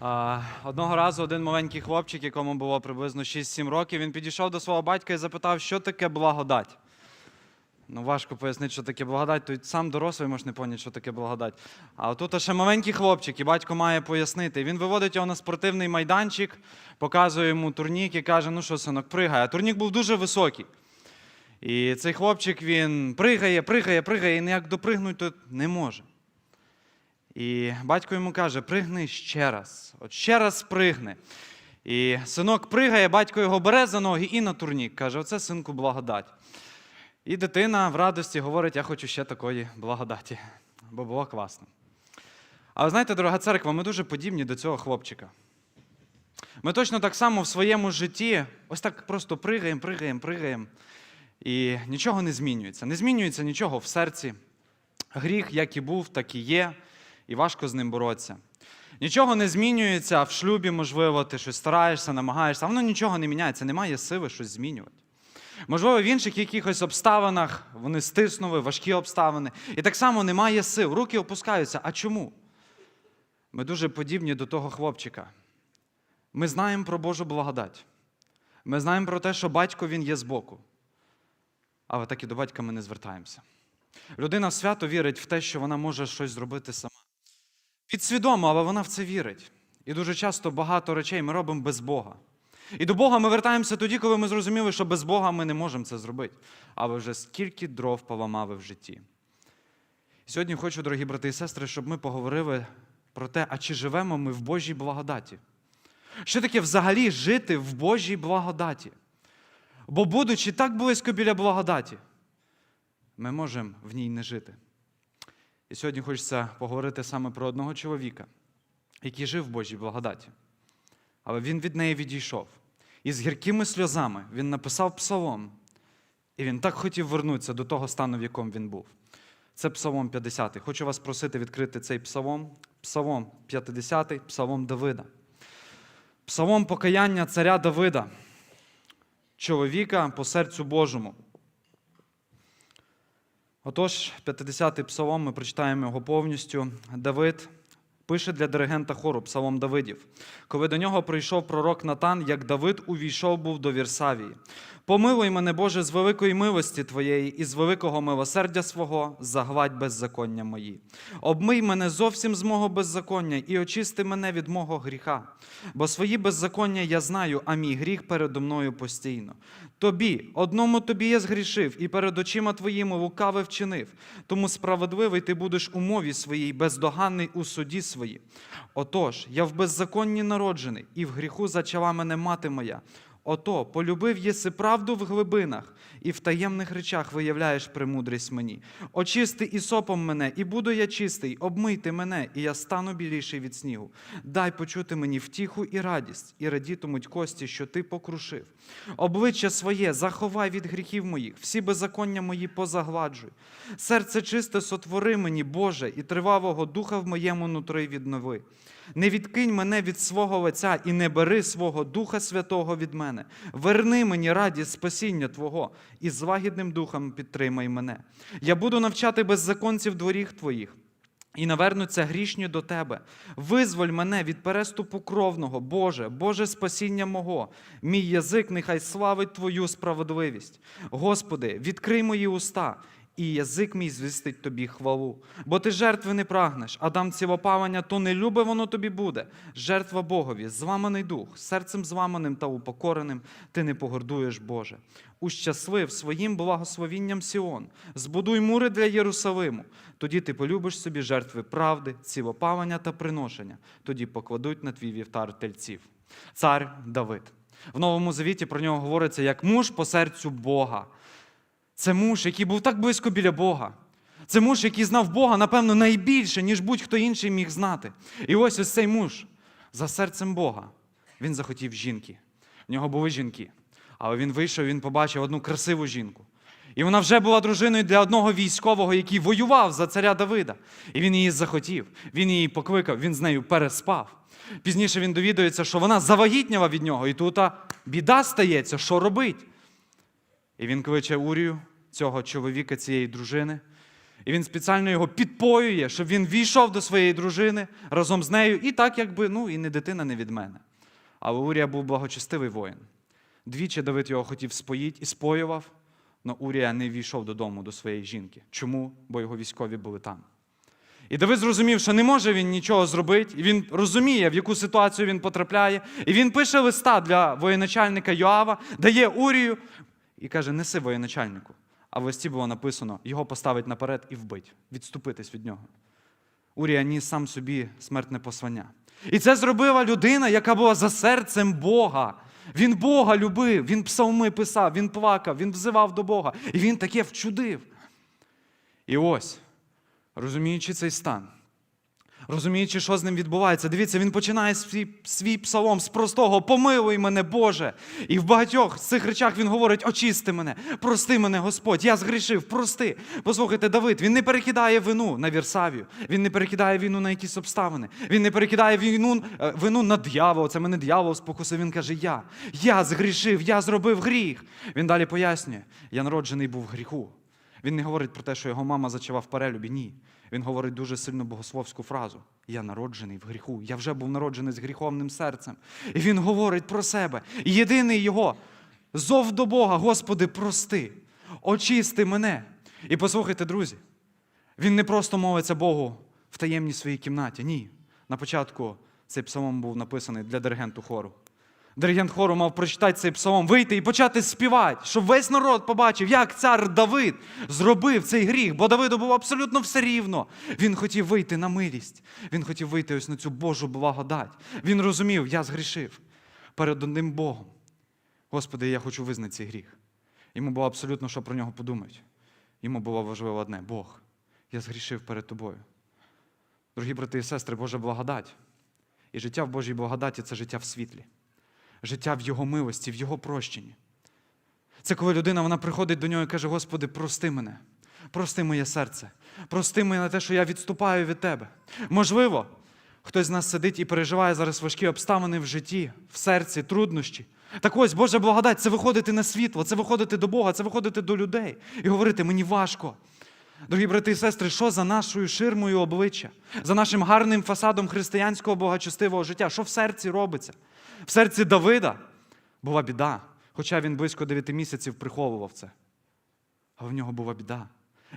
Одного разу один маленький хлопчик, якому було приблизно 6-7 років, він підійшов до свого батька і запитав, що таке благодать. Ну, важко пояснити, що таке благодать, то сам дорослий може не поняти, що таке благодать. А тут ще маленький хлопчик, і батько має пояснити. Він виводить його на спортивний майданчик, показує йому турнік і каже: ну що, синок, пригай. А турнік був дуже високий. І цей хлопчик він пригає, пригає, пригає, і ніяк допригнути не може. І батько йому каже: пригни ще раз, от ще раз пригни. І синок пригає, батько його бере за ноги і на турнік. Каже: Оце синку благодать. І дитина в радості говорить: Я хочу ще такої благодаті, бо було класно. Але знаєте, дорога церква, ми дуже подібні до цього хлопчика. Ми точно так само в своєму житті ось так просто пригаємо, пригаємо, пригаємо. І нічого не змінюється. Не змінюється нічого в серці. Гріх, як і був, так і є, і важко з ним боротися. Нічого не змінюється в шлюбі, можливо, ти щось стараєшся, намагаєшся, воно нічого не міняється, немає сили щось змінювати. Можливо, в інших якихось обставинах вони стиснули, важкі обставини. І так само немає сил, руки опускаються. А чому? Ми дуже подібні до того хлопчика. Ми знаємо про Божу благодать. Ми знаємо про те, що батько він є збоку. Але так і до батька ми не звертаємося. Людина свято вірить в те, що вона може щось зробити сама. Підсвідомо, але вона в це вірить. І дуже часто багато речей ми робимо без Бога. І до Бога ми вертаємося тоді, коли ми зрозуміли, що без Бога ми не можемо це зробити. Але вже скільки дров поламали в житті. Сьогодні хочу, дорогі брати і сестри, щоб ми поговорили про те, а чи живемо ми в Божій благодаті. Що таке взагалі жити в Божій благодаті? Бо, будучи так близько біля благодаті, ми можемо в ній не жити. І сьогодні хочеться поговорити саме про одного чоловіка, який жив в Божій благодаті. Але він від неї відійшов. І з гіркими сльозами він написав псалом, і він так хотів вернутися до того стану, в якому він був. Це Псалом 50. Хочу вас просити відкрити цей псалом. Псалом 50, псалом Давида. Псалом покаяння царя Давида, чоловіка по серцю Божому. Отож, 50-й псалом, ми прочитаємо його повністю. Давид пише для диригента хору Псалом Давидів. Коли до нього прийшов пророк Натан, як Давид увійшов був до Вірсавії. Помилуй мене, Боже, з великої милості Твоєї і з великого милосердя свого загладь беззаконня мої. Обмий мене зовсім з мого беззаконня і очисти мене від мого гріха. Бо свої беззаконня я знаю, а мій гріх передо мною постійно. Тобі, одному тобі я згрішив, і перед очима твоїми лукаве вчинив. Тому справедливий ти будеш у мові своїй, бездоганний у суді своїй. Отож, я в беззаконні народжений, і в гріху зачала мене мати моя. Ото полюбив єси правду в глибинах, і в таємних речах виявляєш премудрість мені. Очисти ісопом мене, і буду я чистий, обмийте мене, і я стану біліший від снігу. Дай почути мені втіху і радість, і радітимуть кості, що ти покрушив. Обличчя своє заховай від гріхів моїх, всі беззаконня мої позагладжуй. Серце чисте сотвори мені, Боже, і тривалого духа в моєму нутрі віднови. Не відкинь мене від свого лиця і не бери свого Духа Святого від мене. Верни мені радість спасіння Твого і з духом підтримай мене. Я буду навчати беззаконців дворіг Твоїх. І навернуться грішні до тебе. Визволь мене від переступу кровного, Боже, Боже спасіння мого. Мій язик нехай славить Твою справедливість. Господи, відкрий мої уста, і язик мій звістить тобі хвалу. Бо ти жертви не прагнеш, а дам цілопалення, то не любе воно тобі буде. Жертва Богові, зламаний дух, серцем зламаним та упокореним, ти не погордуєш, Боже. Ущаслив своїм благословінням Сіон, збудуй мури для Єрусалиму. Тоді ти полюбиш собі жертви правди, цілопалення та приношення. Тоді покладуть на твій вівтар тельців. Цар Давид. В Новому Завіті про нього говориться як муж по серцю Бога. Це муж, який був так близько біля Бога. Це муж, який знав Бога, напевно, найбільше, ніж будь-хто інший міг знати. І ось ось цей муж за серцем Бога. Він захотів жінки. В нього були жінки. Але він вийшов, він побачив одну красиву жінку. І вона вже була дружиною для одного військового, який воював за царя Давида. І він її захотів, він її покликав, він з нею переспав. Пізніше він довідується, що вона завагітняла від нього, і тут біда стається, що робить. І він кличе Урію, цього чоловіка, цієї дружини. І він спеціально його підпоює, щоб він війшов до своєї дружини разом з нею, і так, якби ну, і не дитина, не від мене. Але Урія був благочестивий воїн. Двічі Давид його хотів споїть і споював, але Урія не війшов додому до своєї жінки. Чому? Бо його військові були там. І Давид зрозумів, що не може він нічого зробити, і він розуміє, в яку ситуацію він потрапляє. І він пише листа для воєначальника Йоава, дає Урію і каже: неси воєначальнику. А в листі було написано: його поставить наперед і вбить, відступитись від нього. Урія ніс сам собі смертне послання. І це зробила людина, яка була за серцем Бога. Він Бога любив, він псалми писав, він плакав, він взивав до Бога. І він таке вчудив. І ось, розуміючи цей стан, розуміючи, що з ним відбувається, дивіться, він починає свій, свій псалом з простого Помилуй мене, Боже. І в багатьох з цих речах він говорить: очисти мене, прости мене, Господь, я згрішив, прости. Послухайте, Давид, він не перекидає вину на Вірсавію, він не перекидає вину на якісь обставини, він не перекидає вину, е, вину на дьявола. Це мене дьявол спокусив. Він каже: Я, я згрішив, я зробив гріх. Він далі пояснює: я народжений був в гріху. Він не говорить про те, що його мама зачала в перелюбі. Ні. Він говорить дуже сильно богословську фразу: Я народжений в гріху. Я вже був народжений з гріховним серцем. І він говорить про себе. Єдиний його зов до Бога, Господи, прости, очисти мене. І послухайте, друзі, він не просто молиться Богу в таємній своїй кімнаті. Ні. На початку цей псалом був написаний для диригенту хору. Диригент хору мав прочитати цей псалом, вийти і почати співати, щоб весь народ побачив, як цар Давид зробив цей гріх, бо Давиду було абсолютно все рівно. Він хотів вийти на милість, він хотів вийти ось на цю Божу благодать. Він розумів, я згрішив перед одним Богом. Господи, я хочу визнати цей гріх. Йому було абсолютно, що про нього подумають. Йому було важливо одне: Бог, я згрішив перед тобою. Дорогі брати і сестри, Божа благодать. І життя в Божій благодаті це життя в світлі життя в Його милості, в Його прощенні. Це коли людина вона приходить до нього і каже: Господи, прости мене, прости моє серце, прости мене на те, що я відступаю від Тебе. Можливо, хтось з нас сидить і переживає зараз важкі обставини в житті, в серці, труднощі. Так ось Божа благодать це виходити на світло, це виходити до Бога, це виходити до людей і говорити, мені важко. Дорогі брати і сестри, що за нашою ширмою обличчя, за нашим гарним фасадом християнського богочестивого життя, що в серці робиться? В серці Давида була біда, хоча він близько 9 місяців приховував це. Але в нього була біда.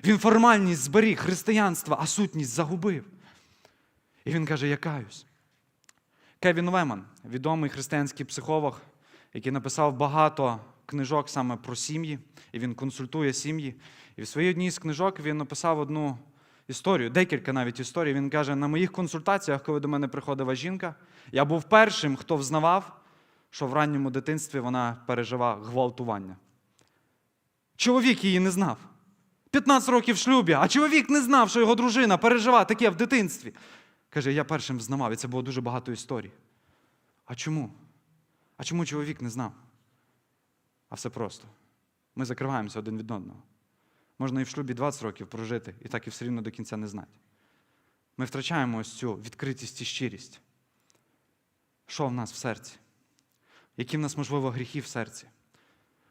Він формальність зберіг християнства, а сутність загубив. І він каже: Я каюсь. Кевін Леман, відомий християнський психолог, який написав багато книжок саме про сім'ї, і він консультує сім'ї. І в своїй одній з книжок він написав одну історію, декілька навіть історій. Він каже: на моїх консультаціях, коли до мене приходила жінка, я був першим, хто взнавав, що в ранньому дитинстві вона пережила гвалтування. Чоловік її не знав. 15 років в шлюбі, а чоловік не знав, що його дружина пережила таке в дитинстві. Каже, я першим взнавав, і це було дуже багато історій. А чому? А чому чоловік не знав? А все просто. Ми закриваємося один від одного. Можна і в шлюбі 20 років прожити, і так і все рівно до кінця не знати. Ми втрачаємо ось цю відкритість і щирість. Що в нас в серці? Які в нас, можливо, гріхи в серці?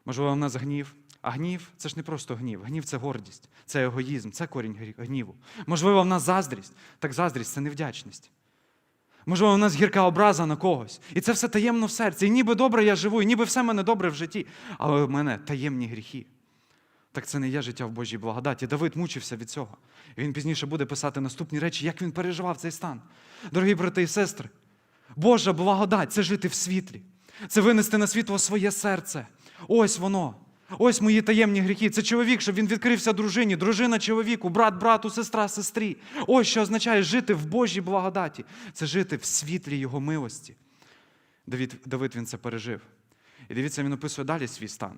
Можливо, в нас гнів. А гнів це ж не просто гнів. Гнів це гордість, це егоїзм, це корінь гніву. Можливо, в нас заздрість. Так заздрість це невдячність. Можливо, в нас гірка образа на когось. І це все таємно в серці. І ніби добре я живу, і ніби все в мене добре в житті, але в мене таємні гріхи. Так це не є життя в Божій благодаті. Давид мучився від цього. Він пізніше буде писати наступні речі, як він переживав цей стан. Дорогі брати і сестри, Божа благодать це жити в світлі, це винести на світло своє серце. Ось воно. Ось мої таємні гріхи. Це чоловік, щоб він відкрився дружині, дружина чоловіку, брат брату, сестра сестрі. Ось що означає жити в Божій благодаті. Це жити в світлі Його милості. Давид, Давид він це пережив. І дивіться, він описує далі свій стан.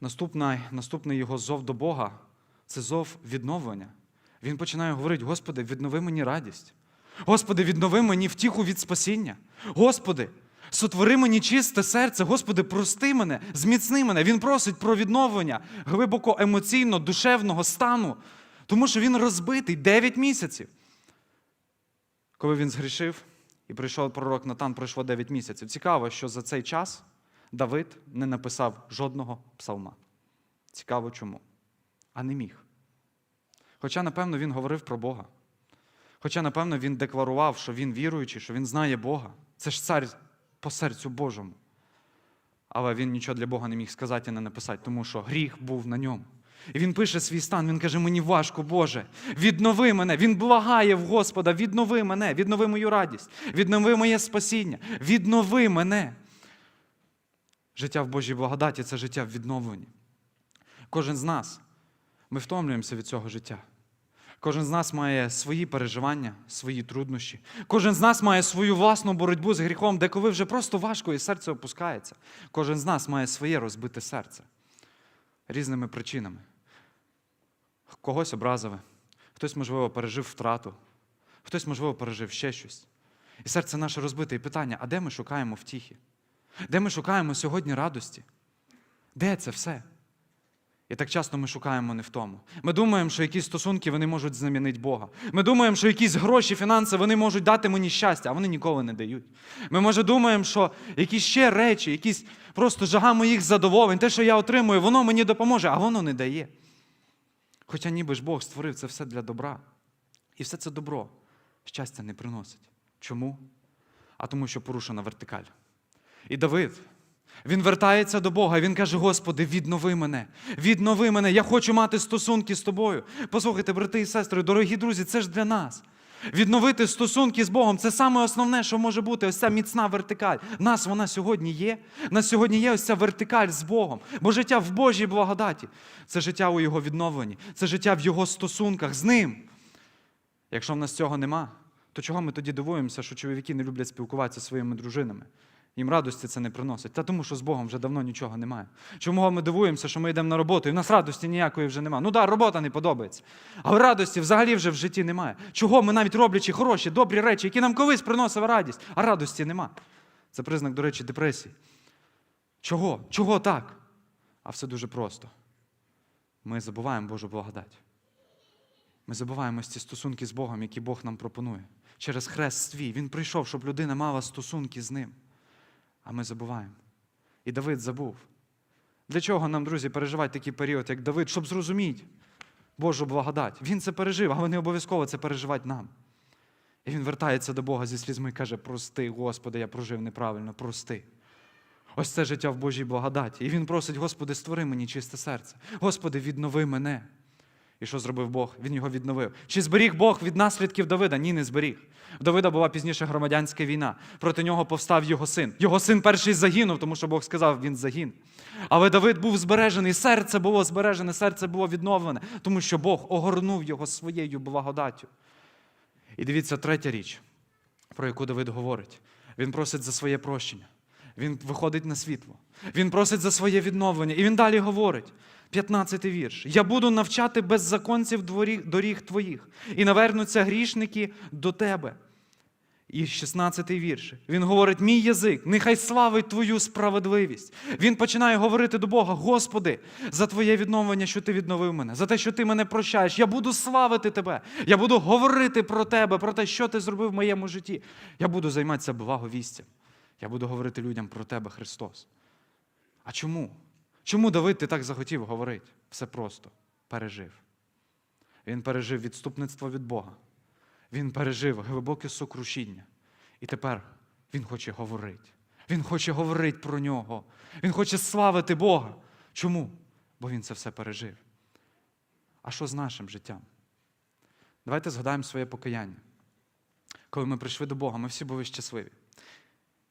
Наступний, наступний його зов до Бога це зов відновлення. Він починає говорити: Господи, віднови мені радість. Господи, віднови мені втіху від спасіння. Господи, сотвори мені чисте серце, Господи, прости мене, зміцни мене. Він просить про відновлення глибоко емоційно, душевного стану, тому що він розбитий 9 місяців. Коли він згрішив і прийшов пророк Натан, пройшло 9 місяців. Цікаво, що за цей час Давид не написав жодного псалма. Цікаво чому. А не міг. Хоча, напевно, він говорив про Бога. Хоча, напевно, він декларував, що він віруючий, що він знає Бога. Це ж цар по серцю Божому. Але він нічого для Бога не міг сказати і не написати, тому що гріх був на ньому. І він пише свій стан, він каже: мені важко, Боже, віднови мене. Він благає в Господа, віднови мене, віднови мою радість, віднови моє спасіння, віднови мене. Життя в Божій благодаті це життя в відновленні. Кожен з нас, ми втомлюємося від цього життя. Кожен з нас має свої переживання, свої труднощі. Кожен з нас має свою власну боротьбу з гріхом, де коли вже просто важко і серце опускається. Кожен з нас має своє розбите серце різними причинами. Когось образили, хтось, можливо, пережив втрату, хтось, можливо, пережив ще щось. І серце наше розбите. І питання: а де ми шукаємо втіхи? Де ми шукаємо сьогодні радості? Де це все? І так часто ми шукаємо не в тому. Ми думаємо, що якісь стосунки вони можуть замінити Бога. Ми думаємо, що якісь гроші, фінанси вони можуть дати мені щастя, а вони ніколи не дають. Ми, може, думаємо, що якісь ще речі, якісь просто жага моїх задоволень, те, що я отримую, воно мені допоможе, а воно не дає. Хоча ніби ж Бог створив це все для добра. І все це добро щастя не приносить. Чому? А тому, що порушена вертикаль. І Давид, він вертається до Бога, він каже: Господи, віднови мене, віднови мене, я хочу мати стосунки з тобою. Послухайте, брати і сестри, дорогі друзі, це ж для нас. Відновити стосунки з Богом це саме основне, що може бути, ось ця міцна вертикаль. Нас вона сьогодні є. Нас сьогодні є ось ця вертикаль з Богом. Бо життя в Божій благодаті це життя у Його відновленні, це життя в Його стосунках з Ним. Якщо в нас цього нема, то чого ми тоді дивуємося, що чоловіки не люблять спілкуватися зі своїми дружинами? Їм радості це не приносить. Та тому, що з Богом вже давно нічого немає. Чому ми дивуємося, що ми йдемо на роботу, і в нас радості ніякої вже немає. Ну да, робота не подобається. Але радості взагалі вже в житті немає. Чого ми навіть роблячи хороші, добрі речі, які нам колись приносили радість, а радості нема. Це признак, до речі, депресії. Чого? Чого так? А все дуже просто. Ми забуваємо Божу благодать. Ми забуваємо ці стосунки з Богом, які Бог нам пропонує. Через хрест свій. Він прийшов, щоб людина мала стосунки з ним. А ми забуваємо. І Давид забув. Для чого нам, друзі, переживати такий період, як Давид, щоб зрозуміти Божу благодать? Він це пережив, але не обов'язково це переживати нам. І він вертається до Бога зі слізьми і каже: Прости, Господи, я прожив неправильно, прости. Ось це життя в Божій благодаті. І він просить, Господи, створи мені чисте серце. Господи, віднови мене. І що зробив Бог? Він його відновив. Чи зберіг Бог від наслідків Давида? Ні, не зберіг. В Давида була пізніше громадянська війна. Проти нього повстав його син. Його син перший загинув, тому що Бог сказав, він загин. Але Давид був збережений, серце було збережене, серце було відновлене, тому що Бог огорнув його своєю благодаттю. І дивіться, третя річ, про яку Давид говорить. Він просить за своє прощення. Він виходить на світло. Він просить за своє відновлення. І він далі говорить. 15 вірш. Я буду навчати беззаконців доріг твоїх, і навернуться грішники до тебе. І 16 вірш. Він говорить: мій язик, нехай славить Твою справедливість. Він починає говорити до Бога: Господи, за Твоє відновлення, що Ти відновив мене, за те, що Ти мене прощаєш. Я буду славити Тебе. Я буду говорити про Тебе, про те, що Ти зробив в моєму житті. Я буду займатися благовістям. Я буду говорити людям про Тебе, Христос. А чому? Чому Давид ти так захотів говорити? Все просто пережив. Він пережив відступництво від Бога. Він пережив глибоке сокрушіння. І тепер він хоче говорити. Він хоче говорити про нього. Він хоче славити Бога. Чому? Бо він це все пережив. А що з нашим життям? Давайте згадаємо своє покаяння. Коли ми прийшли до Бога, ми всі були щасливі.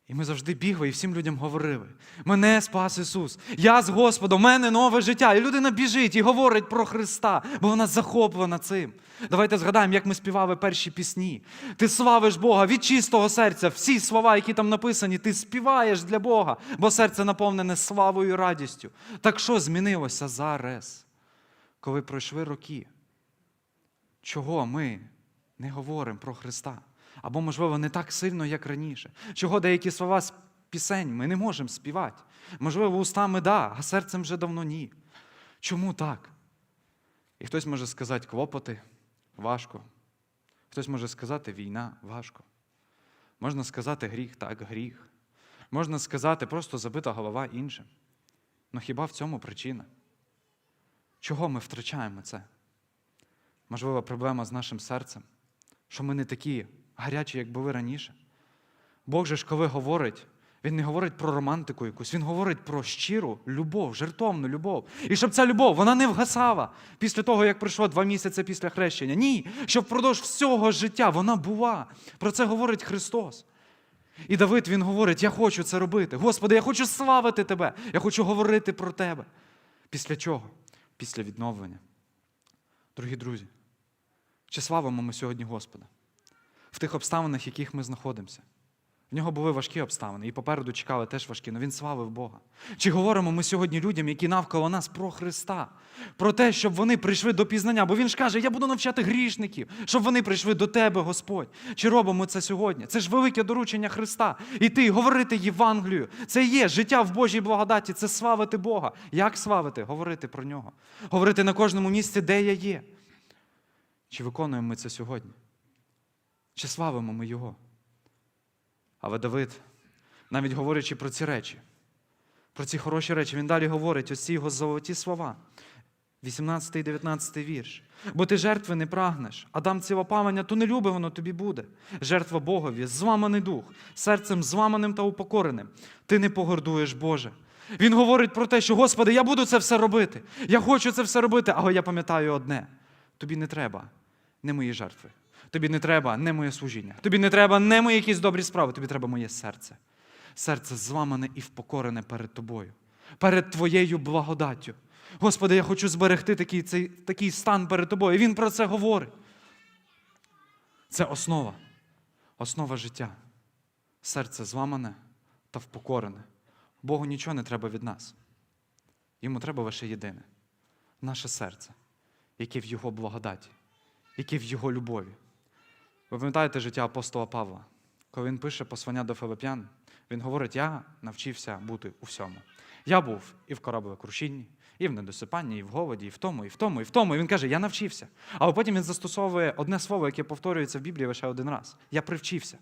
І ми завжди бігли і всім людям говорили: мене спас Ісус, я з Господом, в мене нове життя. І людина біжить і говорить про Христа, бо вона захоплена цим. Давайте згадаємо, як ми співали перші пісні. Ти славиш Бога від чистого серця. Всі слова, які там написані, ти співаєш для Бога, бо серце наповнене славою і радістю. Так що змінилося зараз, коли пройшли роки? Чого ми не говоримо про Христа? Або, можливо, не так сильно, як раніше. Чого деякі слова з пісень ми не можемо співати? Можливо, устами да, а серцем вже давно ні. Чому так? І хтось може сказати клопоти важко. Хтось може сказати війна важко. Можна сказати гріх, так, гріх. Можна сказати просто забита голова іншим. Ну хіба в цьому причина? Чого ми втрачаємо це? Можливо, проблема з нашим серцем, що ми не такі гарячі, як були раніше. Бог же ж, коли говорить, він не говорить про романтику якусь, він говорить про щиру любов, жертовну любов. І щоб ця любов вона не вгасала після того, як пройшло два місяці після хрещення. Ні, щоб впродовж всього життя вона була. Про це говорить Христос. І Давид він говорить: Я хочу це робити. Господи, я хочу славити Тебе, я хочу говорити про Тебе. Після чого? Після відновлення. Дорогі друзі, чи славимо ми сьогодні Господа в тих обставинах, в яких ми знаходимося? В нього були важкі обставини, і попереду чекали теж важкі, але він славив Бога. Чи говоримо ми сьогодні людям, які навколо нас про Христа, про те, щоб вони прийшли до пізнання? Бо Він ж каже, я буду навчати грішників, щоб вони прийшли до Тебе, Господь. Чи робимо це сьогодні? Це ж велике доручення Христа. Іти, говорити Євангелію. Це є життя в Божій благодаті, це славити Бога. Як славити? Говорити про нього. Говорити на кожному місці, де я є. Чи виконуємо ми це сьогодні? Чи славимо ми Його? Але Давид, навіть говорячи про ці речі, про ці хороші речі, він далі говорить ось ці його золоті слова. 18 і 19 вірш. Бо ти жертви не прагнеш, а дам цілопалення, то не любе воно тобі буде. Жертва Богові, зламаний дух, серцем зламаним та упокореним. Ти не погордуєш, Боже. Він говорить про те, що, Господи, я буду це все робити. Я хочу це все робити, але я пам'ятаю одне: тобі не треба не мої жертви. Тобі не треба не моє служіння. Тобі не треба не мої якісь добрі справи. Тобі треба моє серце. Серце зламане і впокорене перед тобою, перед твоєю благодаттю. Господи, я хочу зберегти такий, цей, такий стан перед тобою. Він про це говорить. Це основа, основа життя. Серце зламане та впокорене. Богу нічого не треба від нас. Йому треба лише єдине наше серце, яке в Його благодаті, яке в Його любові. Ви пам'ятаєте життя апостола Павла? Коли він пише послання до Филип'ян, він говорить: я навчився бути у всьому. Я був і в кораблекрушінні, і в недосипанні, і в голоді, і в тому, і в тому, і в тому. І він каже, я навчився. Але потім він застосовує одне слово, яке повторюється в Біблії лише один раз. Я привчився.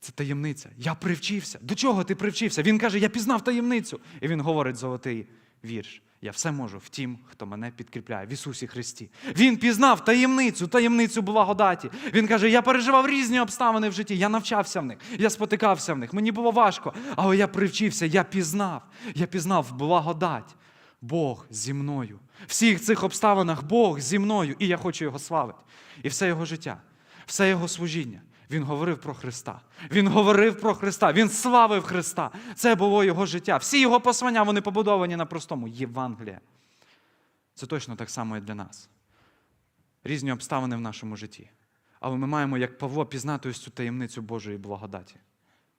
Це таємниця. Я привчився. До чого ти привчився? Він каже, я пізнав таємницю. І він говорить золотий вірш. Я все можу в тім, хто мене підкріпляє в Ісусі Христі. Він пізнав таємницю, таємницю благодаті. Він каже: я переживав різні обставини в житті, я навчався в них, я спотикався в них. Мені було важко, але я привчився, я пізнав. Я пізнав благодать. Бог зі мною. В всіх цих обставинах Бог зі мною, і я хочу його славити. І все його життя, все його служіння. Він говорив про Христа. Він говорив про Христа. Він славив Христа. Це було його життя. Всі його послання вони побудовані на простому Євангелія. Це точно так само і для нас. Різні обставини в нашому житті. Але ми маємо, як Павло, пізнати ось цю таємницю Божої благодаті.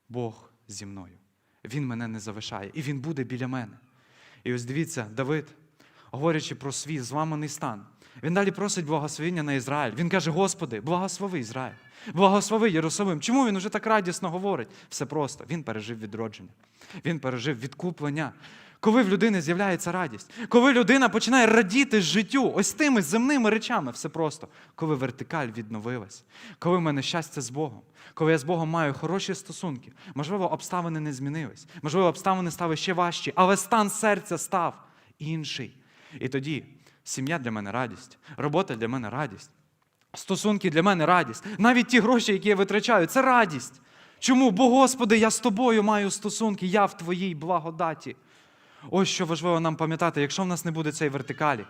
Бог зі мною. Він мене не залишає, і Він буде біля мене. І ось дивіться, Давид, говорячи про свій зламаний стан, він далі просить благословення на Ізраїль. Він каже: Господи, благослови Ізраїль, благослови Єрусалим. Чому він уже так радісно говорить? Все просто. Він пережив відродження, він пережив відкуплення. Коли в людини з'являється радість, коли людина починає радіти життю, ось тими земними речами, все просто, коли вертикаль відновилась, коли в мене щастя з Богом, коли я з Богом маю хороші стосунки, можливо, обставини не змінились, можливо, обставини стали ще важчі, але стан серця став інший. І тоді сім'я для мене радість, робота для мене радість, стосунки для мене радість. Навіть ті гроші, які я витрачаю, це радість. Чому? Бо, Господи, я з тобою маю стосунки, я в Твоїй благодаті. Ось що важливо нам пам'ятати, якщо в нас не буде цієї вертикалі,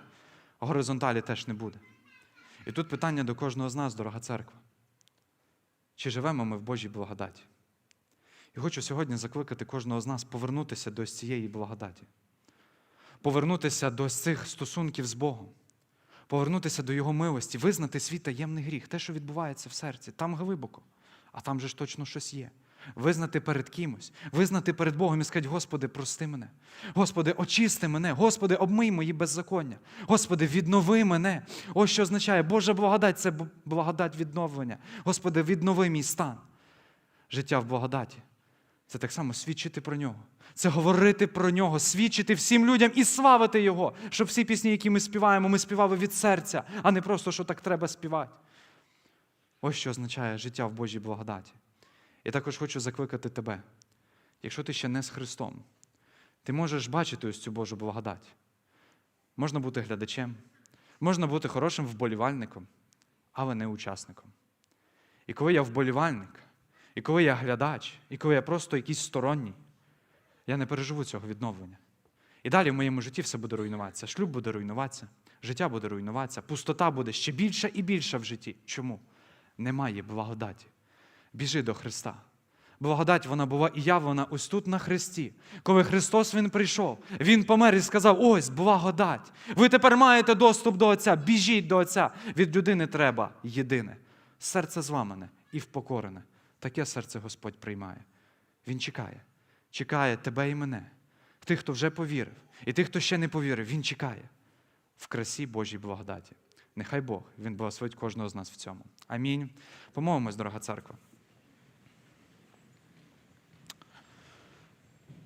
горизонталі теж не буде. І тут питання до кожного з нас, дорога церква. Чи живемо ми в Божій благодаті? І хочу сьогодні закликати кожного з нас повернутися до цієї благодаті, повернутися до цих стосунків з Богом, повернутися до Його милості, визнати свій таємний гріх, те, що відбувається в серці, там глибоко, а там же ж точно щось є. Визнати перед кимось, визнати перед Богом і сказати, Господи, прости мене. Господи, очисти мене, Господи, обмий мої беззаконня. Господи, віднови мене. Ось що означає Божа благодать це благодать відновлення. Господи, віднови мій стан. Життя в благодаті. Це так само свідчити про нього. Це говорити про нього, свідчити всім людям і славити Його, щоб всі пісні, які ми співаємо, ми співали від серця, а не просто, що так треба співати. Ось що означає життя в Божій благодаті. Я також хочу закликати тебе. Якщо ти ще не з Христом, ти можеш бачити ось цю Божу благодать. Можна бути глядачем, Можна бути хорошим вболівальником, але не учасником. І коли я вболівальник, і коли я глядач, і коли я просто якийсь сторонній, я не переживу цього відновлення. І далі в моєму житті все буде руйнуватися. Шлюб буде руйнуватися, життя буде руйнуватися, пустота буде ще більша і більша в житті. Чому? Немає благодаті. Біжи до Христа. Благодать вона була і явлена ось тут на Христі. Коли Христос Він прийшов, Він помер і сказав: ось благодать. Ви тепер маєте доступ до Отця, біжіть до Отця. Від людини треба єдине. Серце зламане і впокорене. Таке серце Господь приймає. Він чекає, чекає тебе і мене, тих, хто вже повірив, і тих, хто ще не повірив, Він чекає в красі Божій благодаті. Нехай Бог Він благословить кожного з нас в цьому. Амінь. Помовимось, дорога церква.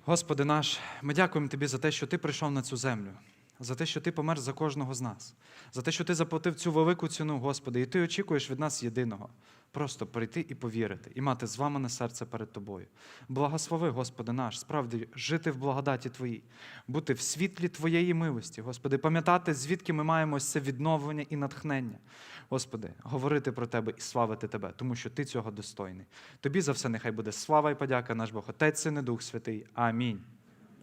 Господи наш, ми дякуємо Тобі за те, що Ти прийшов на цю землю, за те, що Ти помер за кожного з нас, за те, що Ти заплатив цю велику ціну, Господи, і Ти очікуєш від нас єдиного просто прийти і повірити, і мати зламане серце перед Тобою. Благослови, Господи наш, справді жити в благодаті Твоїй, бути в світлі Твоєї милості, Господи, пам'ятати, звідки ми маємо це відновлення і натхнення. Господи, говорити про Тебе і славити Тебе, тому що Ти цього достойний. Тобі за все нехай буде слава і подяка, наш Бог, Отець, Син і Дух Святий. Амінь.